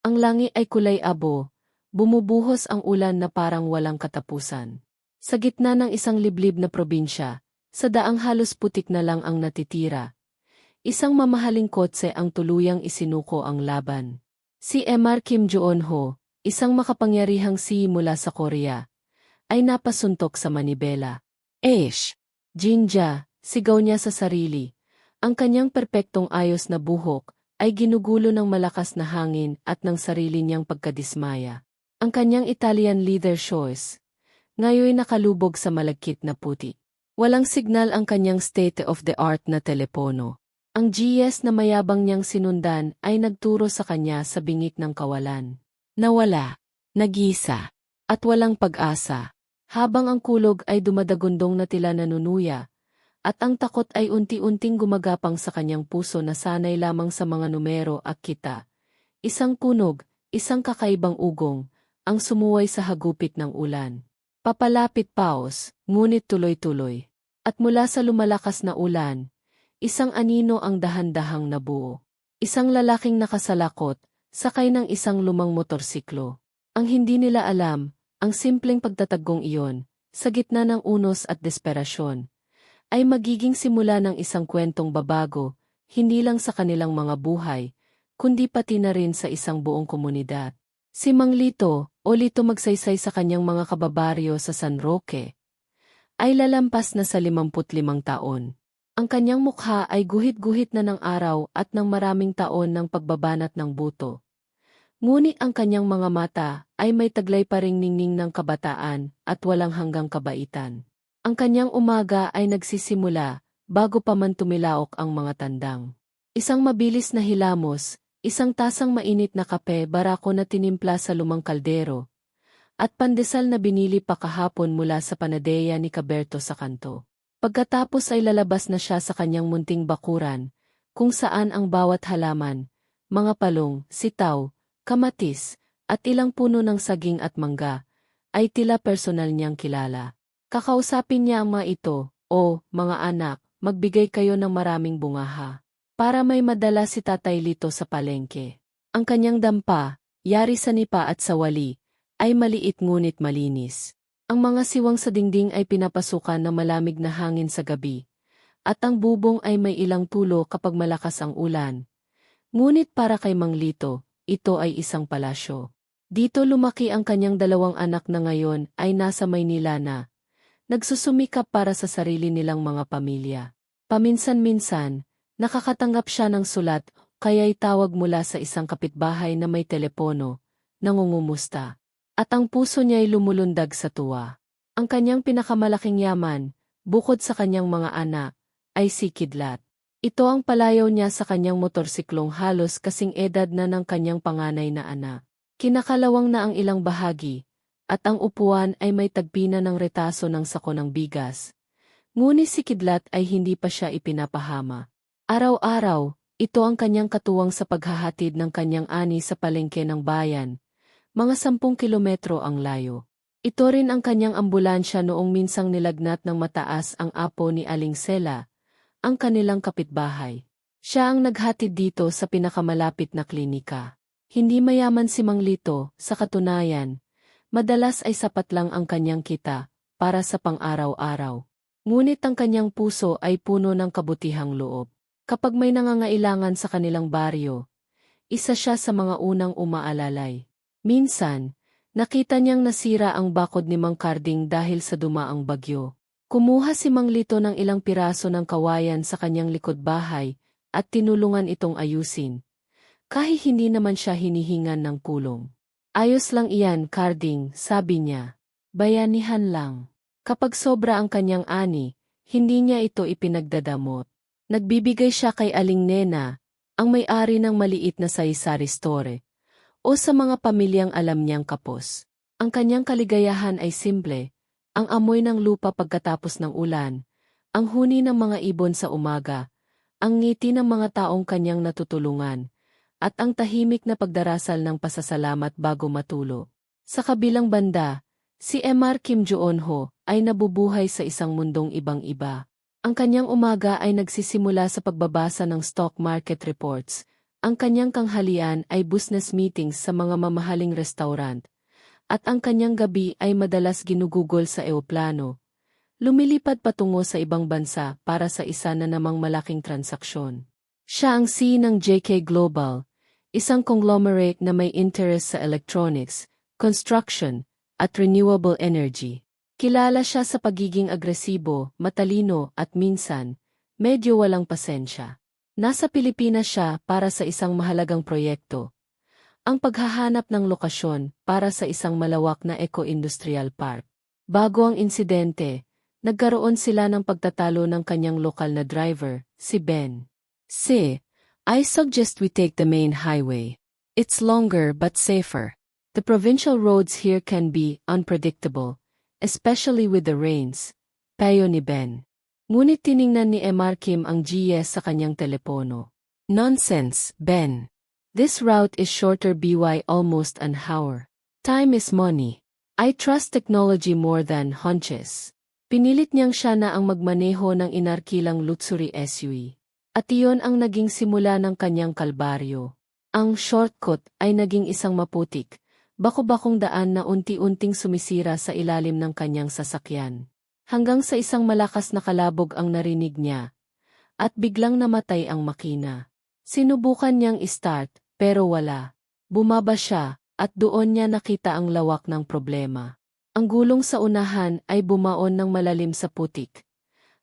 Ang langit ay kulay abo, bumubuhos ang ulan na parang walang katapusan. Sa gitna ng isang liblib na probinsya, sa daang halos putik na lang ang natitira. Isang mamahaling kotse ang tuluyang isinuko ang laban. Si Emar Kim Joon-ho, isang makapangyarihang si mula sa Korea, ay napasuntok sa manibela. Eish! Jinja, sigaw niya sa sarili. Ang kanyang perpektong ayos na buhok ay ginugulo ng malakas na hangin at ng sarili niyang pagkadismaya. Ang kanyang Italian leather shoes, ngayon nakalubog sa malagkit na puti. Walang signal ang kanyang state-of-the-art na telepono. Ang GS na mayabang niyang sinundan ay nagturo sa kanya sa bingik ng kawalan. Nawala, nagisa, at walang pag-asa. Habang ang kulog ay dumadagundong na tila nanunuya, at ang takot ay unti-unting gumagapang sa kanyang puso na sanay lamang sa mga numero at kita. Isang kunog, isang kakaibang ugong, ang sumuway sa hagupit ng ulan. Papalapit paos, ngunit tuloy-tuloy. At mula sa lumalakas na ulan, isang anino ang dahan-dahang nabuo. Isang lalaking nakasalakot, sakay ng isang lumang motorsiklo. Ang hindi nila alam, ang simpleng pagtatagong iyon, sa gitna ng unos at desperasyon, ay magiging simula ng isang kwentong babago, hindi lang sa kanilang mga buhay, kundi pati na rin sa isang buong komunidad. Si Mang Lito, o Lito magsaysay sa kanyang mga kababaryo sa San Roque, ay lalampas na sa 55 taon. Ang kanyang mukha ay guhit-guhit na ng araw at ng maraming taon ng pagbabanat ng buto. Ngunit ang kanyang mga mata ay may taglay pa ring ningning ng kabataan at walang hanggang kabaitan. Ang kanyang umaga ay nagsisimula bago pa man tumilaok ang mga tandang. Isang mabilis na hilamos, isang tasang mainit na kape barako na tinimpla sa lumang kaldero, at pandesal na binili pa kahapon mula sa panadeya ni Caberto sa kanto. Pagkatapos ay lalabas na siya sa kanyang munting bakuran, kung saan ang bawat halaman, mga palong, sitaw, kamatis, at ilang puno ng saging at mangga, ay tila personal niyang kilala. Kakausapin niya ang mga ito, o, mga anak, magbigay kayo ng maraming bungaha. Para may madala si Tatay Lito sa palengke. Ang kanyang dampa, yari sa nipa at sa wali, ay maliit ngunit malinis. Ang mga siwang sa dingding ay pinapasukan ng malamig na hangin sa gabi. At ang bubong ay may ilang tulo kapag malakas ang ulan. Ngunit para kay Mang Lito, ito ay isang palasyo. Dito lumaki ang kanyang dalawang anak na ngayon ay nasa Maynila na, nagsusumikap para sa sarili nilang mga pamilya. Paminsan-minsan, nakakatanggap siya ng sulat, kaya'y tawag mula sa isang kapitbahay na may telepono, nangungumusta. At ang puso niya'y lumulundag sa tuwa. Ang kanyang pinakamalaking yaman, bukod sa kanyang mga anak, ay si Kidlat. Ito ang palayaw niya sa kanyang motorsiklong halos kasing edad na ng kanyang panganay na anak. Kinakalawang na ang ilang bahagi, at ang upuan ay may tagpina ng retaso ng sako ng bigas. Ngunit si Kidlat ay hindi pa siya ipinapahama. Araw-araw, ito ang kanyang katuwang sa paghahatid ng kanyang ani sa palengke ng bayan. Mga sampung kilometro ang layo. Ito rin ang kanyang ambulansya noong minsang nilagnat ng mataas ang apo ni Aling Sela, ang kanilang kapitbahay. Siya ang naghatid dito sa pinakamalapit na klinika. Hindi mayaman si Mang Lito, sa katunayan, Madalas ay sapat lang ang kanyang kita para sa pang-araw-araw. Ngunit ang kanyang puso ay puno ng kabutihang loob. Kapag may nangangailangan sa kanilang baryo, isa siya sa mga unang umaalalay. Minsan, nakita niyang nasira ang bakod ni Mang Carding dahil sa dumaang bagyo. Kumuha si Mang Lito ng ilang piraso ng kawayan sa kanyang likod bahay at tinulungan itong ayusin. Kahit hindi naman siya hinihingan ng kulong. Ayos lang iyan, Carding, sabi niya. Bayanihan lang. Kapag sobra ang kanyang ani, hindi niya ito ipinagdadamot. Nagbibigay siya kay Aling Nena, ang may-ari ng maliit na sari-sari store, o sa mga pamilyang alam niyang kapos. Ang kanyang kaligayahan ay simple, ang amoy ng lupa pagkatapos ng ulan, ang huni ng mga ibon sa umaga, ang ngiti ng mga taong kanyang natutulungan, at ang tahimik na pagdarasal ng pasasalamat bago matulo. Sa kabilang banda, si Emar Kim Joon-ho ay nabubuhay sa isang mundong ibang-iba. Ang kanyang umaga ay nagsisimula sa pagbabasa ng stock market reports, Ang kanyang kanghalian ay business meetings sa mga mamahaling restaurant, at ang kanyang gabi ay madalas ginugugol sa eoplano. Lumilipad patungo sa ibang bansa para sa isa na namang malaking transaksyon. Siya ang C ng JK Global, isang conglomerate na may interest sa electronics, construction, at renewable energy. Kilala siya sa pagiging agresibo, matalino at minsan, medyo walang pasensya. Nasa Pilipinas siya para sa isang mahalagang proyekto. Ang paghahanap ng lokasyon para sa isang malawak na eco-industrial park. Bago ang insidente, nagkaroon sila ng pagtatalo ng kanyang lokal na driver, si Ben. Si, I suggest we take the main highway. It's longer but safer. The provincial roads here can be unpredictable, especially with the rains. Payo ni Ben. Ngunit tiningnan ni Emar Kim ang GS sa kanyang telepono. Nonsense, Ben. This route is shorter by almost an hour. Time is money. I trust technology more than hunches. Pinilit niyang siya na ang magmaneho ng inarkilang luxury SUV. At iyon ang naging simula ng kanyang kalbaryo. Ang shortcut ay naging isang maputik, bako-bakong daan na unti-unting sumisira sa ilalim ng kanyang sasakyan. Hanggang sa isang malakas na kalabog ang narinig niya. At biglang namatay ang makina. Sinubukan niyang i-start, pero wala. Bumaba siya, at doon niya nakita ang lawak ng problema. Ang gulong sa unahan ay bumaon ng malalim sa putik.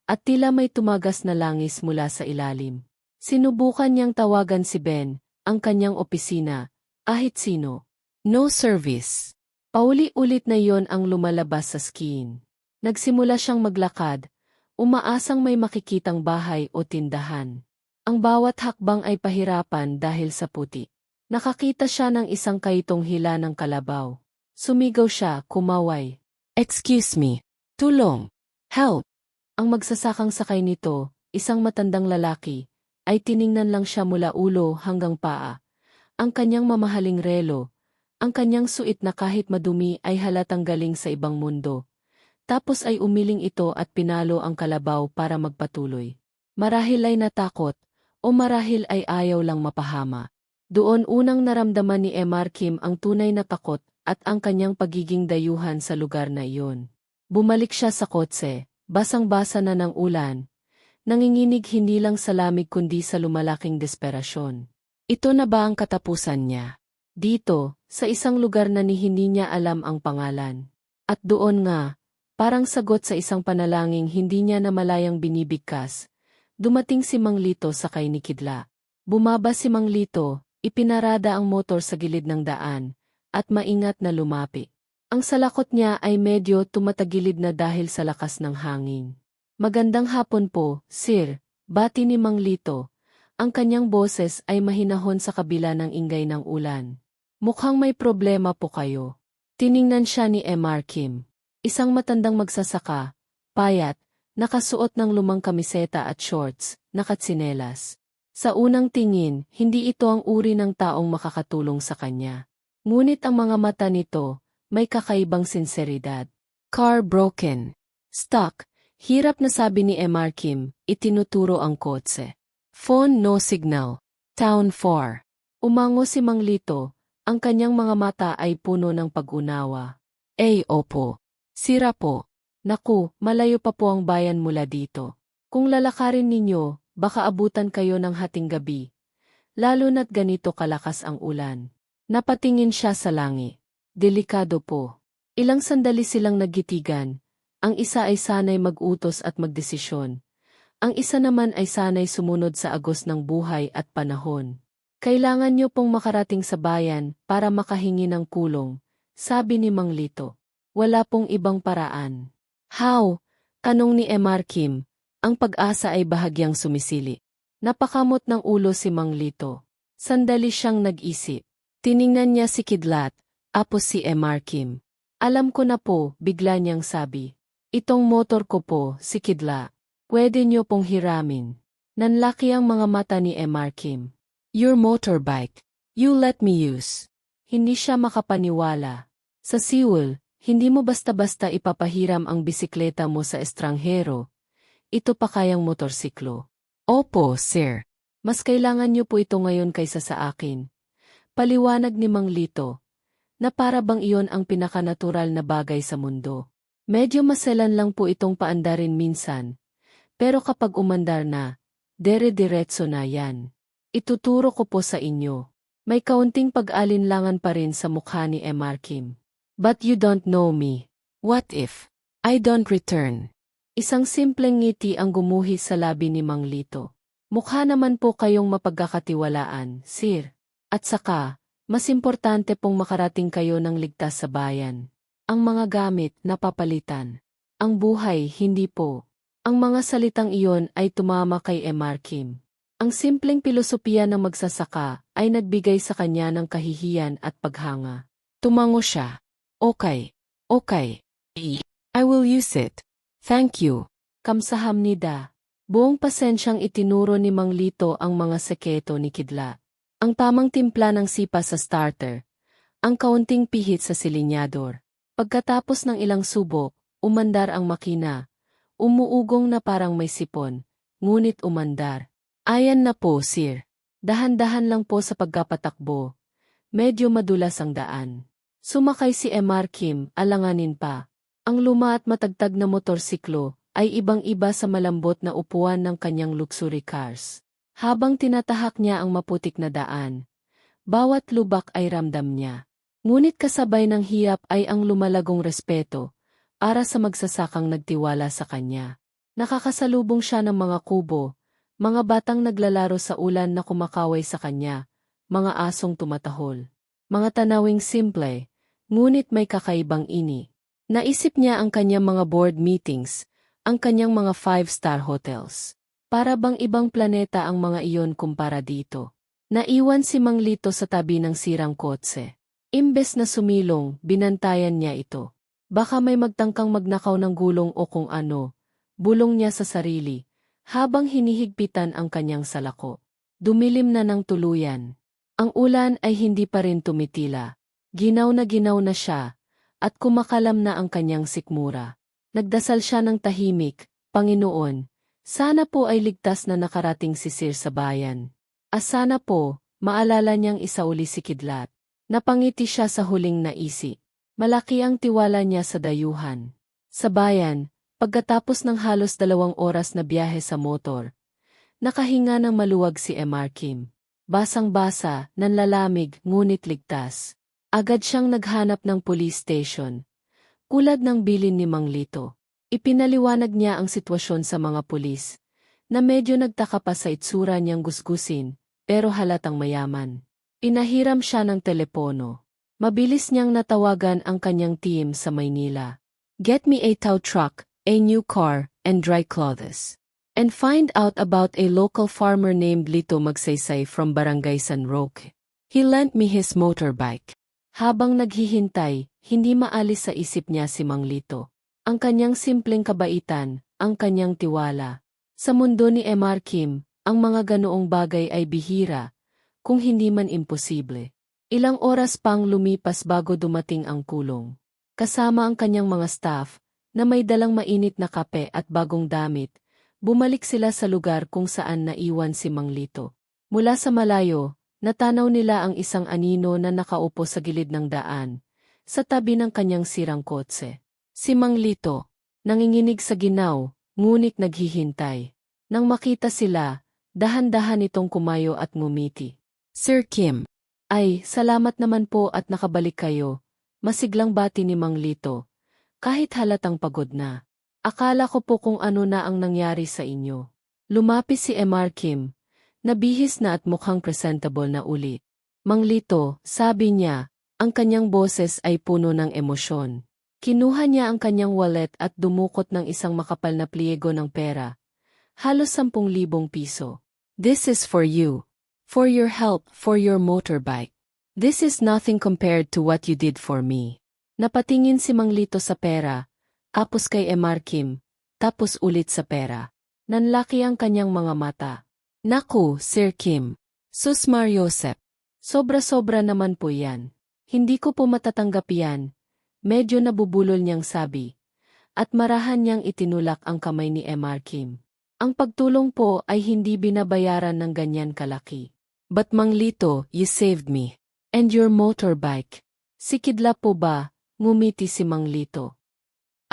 At tila may tumagas na langis mula sa ilalim. Sinubukan niyang tawagan si Ben, ang kanyang opisina, ahit sino. No service. Pauli-ulit na yon ang lumalabas sa skin. Nagsimula siyang maglakad, umaasang may makikitang bahay o tindahan. Ang bawat hakbang ay pahirapan dahil sa puti. Nakakita siya ng isang kaitong hila ng kalabaw. Sumigaw siya, kumaway. Excuse me. Tulong. Help. Ang magsasakang sakay nito, isang matandang lalaki, ay tiningnan lang siya mula ulo hanggang paa. Ang kanyang mamahaling relo, ang kanyang suit na kahit madumi ay halatang galing sa ibang mundo. Tapos ay umiling ito at pinalo ang kalabaw para magpatuloy. Marahil ay natakot, o marahil ay ayaw lang mapahama. Doon unang naramdaman ni Emar Kim ang tunay na takot at ang kanyang pagiging dayuhan sa lugar na iyon. Bumalik siya sa kotse, basang-basa na ng ulan. Nanginginig hindi lang sa lamig kundi sa lumalaking desperasyon. Ito na ba ang katapusan niya? Dito, sa isang lugar na ni hindi niya alam ang pangalan. At doon nga, parang sagot sa isang panalangin hindi niya na malayang binibigkas, Dumating si Mang Lito sakay ni Kidla. Bumaba si Mang Lito, ipinarada ang motor sa gilid ng daan, at maingat na lumapi. Ang salakot niya ay medyo tumatagilid na dahil sa lakas ng hangin. Magandang hapon po, sir, bati ni Mang Lito. Ang kanyang boses ay mahinahon sa kabila ng ingay ng ulan. Mukhang may problema po kayo. Tiningnan siya ni M.R. Kim. Isang matandang magsasaka, payat, Nakasuot ng lumang kamiseta at shorts, nakatsinelas. Sa unang tingin, hindi ito ang uri ng taong makakatulong sa kanya. Ngunit ang mga mata nito, may kakaibang sinseridad. Car broken. Stuck. Hirap na sabi ni MR Kim, itinuturo ang kotse. Phone no signal. Town 4. Umango si Mang Lito, ang kanyang mga mata ay puno ng pag-unawa. Ay opo. Sira po. Naku, malayo pa po ang bayan mula dito. Kung lalakarin ninyo, baka abutan kayo ng hating gabi. Lalo na't ganito kalakas ang ulan. Napatingin siya sa langi. Delikado po. Ilang sandali silang naggitigan. Ang isa ay sanay mag-utos at magdesisyon. Ang isa naman ay sanay sumunod sa agos ng buhay at panahon. Kailangan niyo pong makarating sa bayan para makahingi ng kulong, sabi ni Mang Lito. Wala pong ibang paraan. How? Tanong ni Emar Kim. Ang pag-asa ay bahagyang sumisili. Napakamot ng ulo si Mang Lito. Sandali siyang nag-isip. Tiningnan niya si Kidlat, apos si Emar Kim. Alam ko na po, bigla niyang sabi. Itong motor ko po, si Kidla. Pwede niyo pong hiramin. Nanlaki ang mga mata ni Emar Kim. Your motorbike. You let me use. Hindi siya makapaniwala. Sa Seoul, hindi mo basta-basta ipapahiram ang bisikleta mo sa estranghero. Ito pa kayang motorsiklo. Opo, sir. Mas kailangan niyo po ito ngayon kaysa sa akin. Paliwanag ni Mang Lito, na para bang iyon ang pinakanatural na bagay sa mundo. Medyo maselan lang po itong paandarin minsan, pero kapag umandar na, dere-diretso na yan. Ituturo ko po sa inyo. May kaunting pag-alinlangan pa rin sa mukha ni Emar Kim. But you don't know me. What if I don't return? Isang simpleng ngiti ang gumuhi sa labi ni Mang Lito. Mukha naman po kayong mapagkakatiwalaan, sir. At saka, mas importante pong makarating kayo ng ligtas sa bayan. Ang mga gamit napapalitan. Ang buhay hindi po. Ang mga salitang iyon ay tumama kay Emar Kim. Ang simpleng pilosopiya ng magsasaka ay nagbigay sa kanya ng kahihiyan at paghanga. Tumango siya. Okay. Okay. I will use it. Thank you. Kamsaham ni Da. Buong pasensyang itinuro ni Mang Lito ang mga seketo ni Kidlat. Ang tamang timpla ng sipa sa starter. Ang kaunting pihit sa silinyador. Pagkatapos ng ilang subok, umandar ang makina. Umuugong na parang may sipon, ngunit umandar. Ayan na po, sir. Dahan-dahan lang po sa pagkapatakbo. Medyo madulas ang daan. Sumakay si Emar Kim, alanganin pa. Ang luma at matagtag na motorsiklo ay ibang-iba sa malambot na upuan ng kanyang luxury cars. Habang tinatahak niya ang maputik na daan, bawat lubak ay ramdam niya. Ngunit kasabay ng hiyap ay ang lumalagong respeto, para sa magsasakang nagtiwala sa kanya. Nakakasalubong siya ng mga kubo, mga batang naglalaro sa ulan na kumakaway sa kanya, mga asong tumatahol. Mga tanawing simple, ngunit may kakaibang ini. Naisip niya ang kanyang mga board meetings, ang kanyang mga five-star hotels. Para bang ibang planeta ang mga iyon kumpara dito. Naiwan si Mang Lito sa tabi ng sirang kotse. Imbes na sumilong, binantayan niya ito. Baka may magtangkang magnakaw ng gulong o kung ano, bulong niya sa sarili, habang hinihigpitan ang kanyang salako. Dumilim na ng tuluyan. Ang ulan ay hindi pa rin tumitila. Ginaw na ginaw na siya, at kumakalam na ang kanyang sikmura. Nagdasal siya ng tahimik, Panginoon, sana po ay ligtas na nakarating si Sir sa bayan. Asana po, maalala niyang isauli si Kidlat. Napangiti siya sa huling naisi. Malaki ang tiwala niya sa dayuhan. Sa bayan, pagkatapos ng halos dalawang oras na biyahe sa motor, nakahinga ng maluwag si Emar Kim. Basang-basa, nanlalamig, ngunit ligtas. Agad siyang naghanap ng police station. Kulad ng bilin ni Mang Lito. Ipinaliwanag niya ang sitwasyon sa mga pulis, na medyo nagtaka pa sa itsura niyang gusgusin, pero halatang mayaman. Inahiram siya ng telepono. Mabilis niyang natawagan ang kanyang team sa Maynila. Get me a tow truck, a new car, and dry clothes. And find out about a local farmer named Lito Magsaysay from Barangay San Roque. He lent me his motorbike. Habang naghihintay, hindi maalis sa isip niya si Mang Lito. Ang kanyang simpleng kabaitan, ang kanyang tiwala. Sa mundo ni Emar Kim, ang mga ganoong bagay ay bihira, kung hindi man imposible. Ilang oras pang lumipas bago dumating ang kulong. Kasama ang kanyang mga staff, na may dalang mainit na kape at bagong damit, bumalik sila sa lugar kung saan naiwan si Mang Lito. Mula sa malayo, natanaw nila ang isang anino na nakaupo sa gilid ng daan, sa tabi ng kanyang sirang kotse. Si Mang Lito, nanginginig sa ginaw, ngunit naghihintay. Nang makita sila, dahan-dahan itong kumayo at ngumiti. Sir Kim, ay, salamat naman po at nakabalik kayo. Masiglang bati ni Mang Lito. Kahit halatang pagod na. Akala ko po kung ano na ang nangyari sa inyo. Lumapis si Emar Kim. Nabihis na at mukhang presentable na ulit. Mang Lito, sabi niya, ang kanyang boses ay puno ng emosyon. Kinuha niya ang kanyang wallet at dumukot ng isang makapal na pliego ng pera. Halos sampung libong piso. This is for you. For your help, for your motorbike. This is nothing compared to what you did for me. Napatingin si Mang Lito sa pera, tapos kay Emar Kim, tapos ulit sa pera. Nanlaki ang kanyang mga mata. Naku, Sir Kim. Sus Mariosep. Sobra-sobra naman po yan. Hindi ko po matatanggap yan. Medyo nabubulol niyang sabi. At marahan niyang itinulak ang kamay ni Emar Kim. Ang pagtulong po ay hindi binabayaran ng ganyan kalaki. But Mang Lito, you saved me. And your motorbike. Si Kidla po ba? Ngumiti si Mang Lito.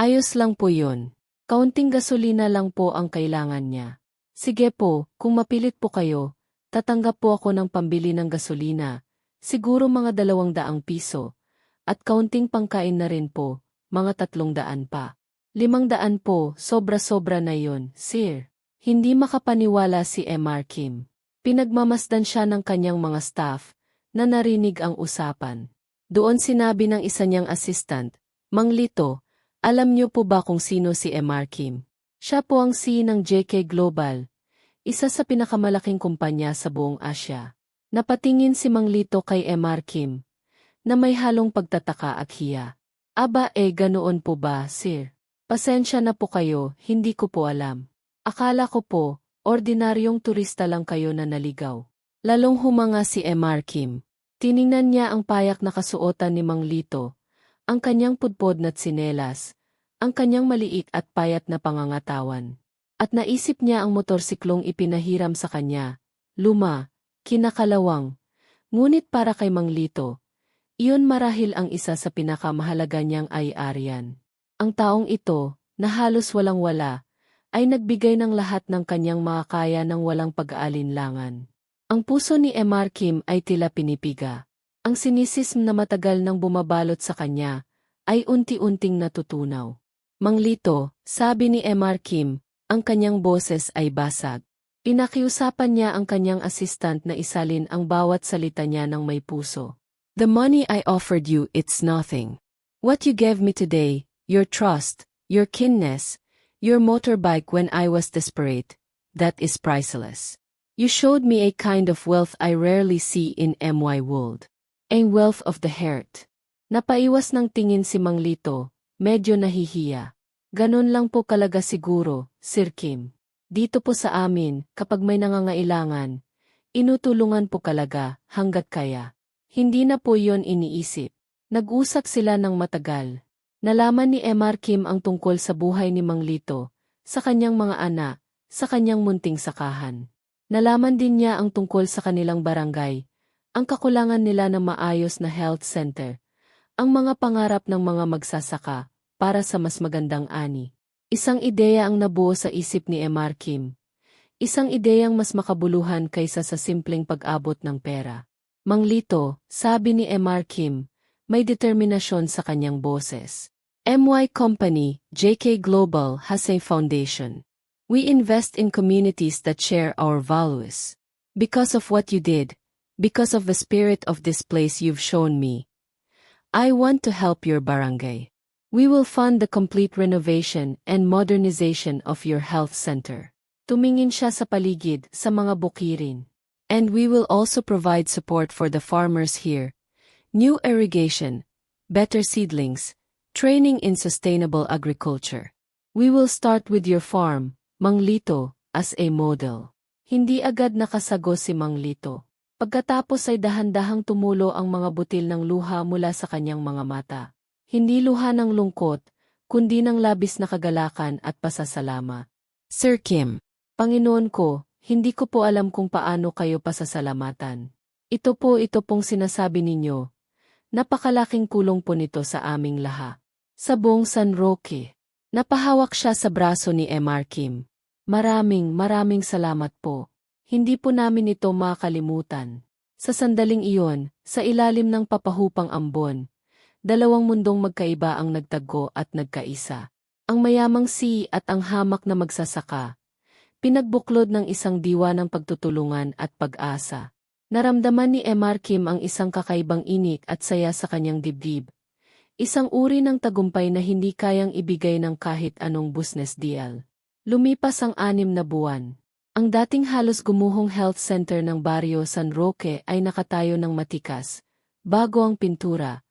Ayos lang po yun. Kaunting gasolina lang po ang kailangan niya. Sige po, kung mapilit po kayo, tatanggap po ako ng pambili ng gasolina, siguro mga dalawang daang piso, at kaunting pangkain na rin po, mga tatlong daan pa. Limang daan po, sobra-sobra na yon, sir. Hindi makapaniwala si MR Kim. Pinagmamasdan siya ng kanyang mga staff, na narinig ang usapan. Doon sinabi ng isa niyang assistant, Mang Lito, alam niyo po ba kung sino si MR Kim? Siya po ang CEO ng JK Global, isa sa pinakamalaking kumpanya sa buong Asya. Napatingin si Mang Lito kay MR Kim, na may halong pagtataka at hiya. Aba eh ganoon po ba, sir? Pasensya na po kayo, hindi ko po alam. Akala ko po, ordinaryong turista lang kayo na naligaw. Lalong humanga si MR Kim. Tiningnan niya ang payak na kasuotan ni Mang Lito, ang kanyang pudpod na tsinelas, ang kanyang maliit at payat na pangangatawan. At naisip niya ang motorsiklong ipinahiram sa kanya, luma, kinakalawang. Ngunit para kay Mang Lito, iyon marahil ang isa sa pinakamahalaga niyang ay-arian. Ang taong ito, na halos walang-wala, ay nagbigay ng lahat ng kanyang makakaya ng walang pag-aalinlangan. Ang puso ni MR Kim ay tila pinipiga. Ang sinisism na matagal nang bumabalot sa kanya, ay unti-unting natutunaw. Manglito, sabi ni MR Kim, ang kanyang boses ay basag. Pinakiusapan niya ang kanyang assistant na isalin ang bawat salita niya ng may puso. The money I offered you, it's nothing. What you gave me today, your trust, your kinness, your motorbike when I was desperate, that is priceless. You showed me a kind of wealth I rarely see in MY world. A wealth of the heart. Napaiwas ng tingin si Mang Lito, medyo nahihiya. Ganon lang po kalaga siguro, Sir Kim. Dito po sa amin, kapag may nangangailangan, inutulungan po kalaga, hanggat kaya. Hindi na po yon iniisip. Nag-usap sila ng matagal. Nalaman ni MR Kim ang tungkol sa buhay ni Mang Lito, sa kanyang mga anak, sa kanyang munting sakahan. Nalaman din niya ang tungkol sa kanilang barangay, ang kakulangan nila ng maayos na health center, ang mga pangarap ng mga magsasaka, para sa mas magandang ani. Isang ideya ang nabuo sa isip ni MR Kim. Isang ideyang mas makabuluhan kaysa sa simpleng pag-abot ng pera. Mang Lito, sabi ni MR Kim, may determinasyon sa kanyang boses. MY Company, JK Global has a foundation. We invest in communities that share our values. Because of what you did, because of the spirit of this place you've shown me, I want to help your barangay. We will fund the complete renovation and modernization of your health center. Tumingin siya sa paligid sa mga bukirin. And we will also provide support for the farmers here. New irrigation, better seedlings, Training in Sustainable Agriculture. We will start with your farm, Mang Lito, as a model. Hindi agad nakasago si Mang Lito. Pagkatapos ay dahan-dahang tumulo ang mga butil ng luha mula sa kanyang mga mata. Hindi luha ng lungkot, kundi ng labis na kagalakan at pasasalamat. Sir Kim, Panginoon ko, hindi ko po alam kung paano kayo pasasalamatan. Ito po ito pong sinasabi ninyo. Napakalaking kulong po nito sa aming laha. Sa buong San Roque, napahawak siya sa braso ni MR Kim. Maraming maraming salamat po. Hindi po namin ito makalimutan. Sa sandaling iyon, sa ilalim ng papahupang ambon, dalawang mundong magkaiba ang nagtaggo at nagkaisa. Ang mayamang si at ang hamak na magsasaka. Pinagbuklod ng isang diwa ng pagtutulungan at pag-asa. Naramdaman ni MR Kim ang isang kakaibang inik at saya sa kanyang dibdib, Isang uri ng tagumpay na hindi kayang ibigay ng kahit anong business deal. Lumipas ang anim na buwan. Ang dating halos gumuhong health center ng baryo San Roque ay nakatayo ng matikas, bago ang pintura,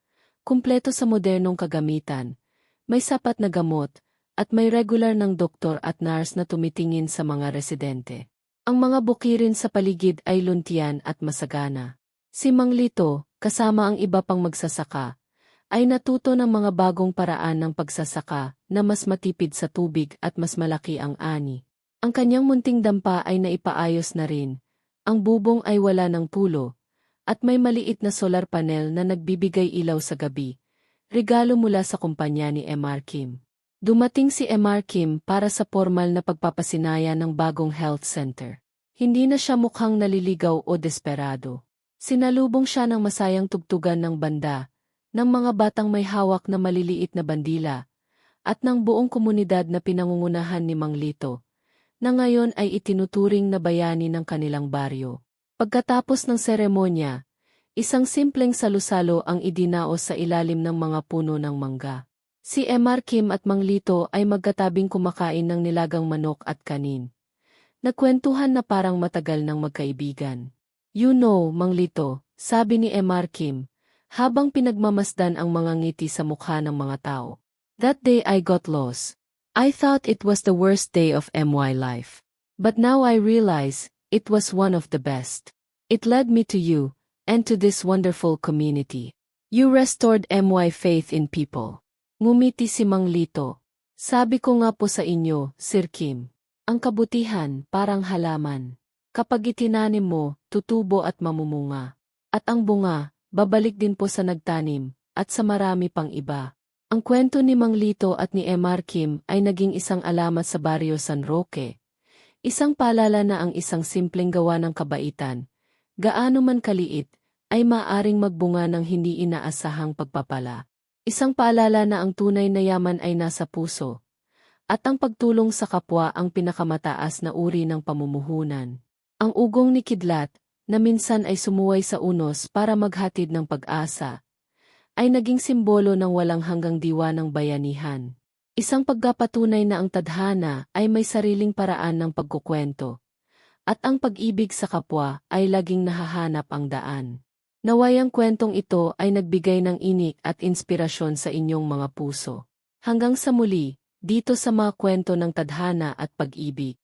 kumpleto sa modernong kagamitan, may sapat na gamot, at may regular ng doktor at nurse na tumitingin sa mga residente. Ang mga bukirin sa paligid ay luntian at masagana. Si Mang Lito, kasama ang iba pang magsasaka, ay natuto ng mga bagong paraan ng pagsasaka na mas matipid sa tubig at mas malaki ang ani. Ang kanyang munting dampa ay naipaayos na rin. Ang bubong ay wala ng pulo. At may maliit na solar panel na nagbibigay ilaw sa gabi. Regalo mula sa kumpanya ni MR Kim. Dumating si MR Kim para sa formal na pagpapasinaya ng bagong health center. Hindi na siya mukhang naliligaw o desperado. Sinalubong siya ng masayang tugtugan ng banda, ng mga batang may hawak na maliliit na bandila, at ng buong komunidad na pinangungunahan ni Mang Lito, na ngayon ay itinuturing na bayani ng kanilang baryo. Pagkatapos ng seremonya, isang simpleng salusalo ang idinaos sa ilalim ng mga puno ng mangga. Si MR Kim at Mang Lito ay magkatabing kumakain ng nilagang manok at kanin. Nagkwentuhan na parang matagal ng magkaibigan. You know, Mang Lito, sabi ni MR Kim, habang pinagmamasdan ang mga ngiti sa mukha ng mga tao. That day I got lost. I thought it was the worst day of MY life. But now I realize, it was one of the best. It led me to you, and to this wonderful community. You restored MY faith in people. Ngumiti si Mang Lito. Sabi ko nga po sa inyo, Sir Kim, ang kabutihan parang halaman. Kapag itinanim mo, tutubo at mamumunga. At ang bunga, babalik din po sa nagtanim, at sa marami pang iba. Ang kwento ni Mang Lito at ni MR Kim ay naging isang alamat sa baryo San Roque. Isang paalala na ang isang simpleng gawa ng kabaitan, gaano man kaliit, ay maaring magbunga ng hindi inaasahang pagpapala. Isang paalala na ang tunay na yaman ay nasa puso, at ang pagtulong sa kapwa ang pinakamataas na uri ng pamumuhunan. Ang ugong ni Kidlat, na minsan ay sumuway sa unos para maghatid ng pag-asa, ay naging simbolo ng walang hanggang diwa ng bayanihan. Isang pagkapatunay na ang tadhana ay may sariling paraan ng pagkukwento, at ang pag-ibig sa kapwa ay laging nahahanap ang daan. Naway ang kwentong ito ay nagbigay ng inik at inspirasyon sa inyong mga puso. Hanggang sa muli, dito sa mga kwento ng tadhana at pag-ibig.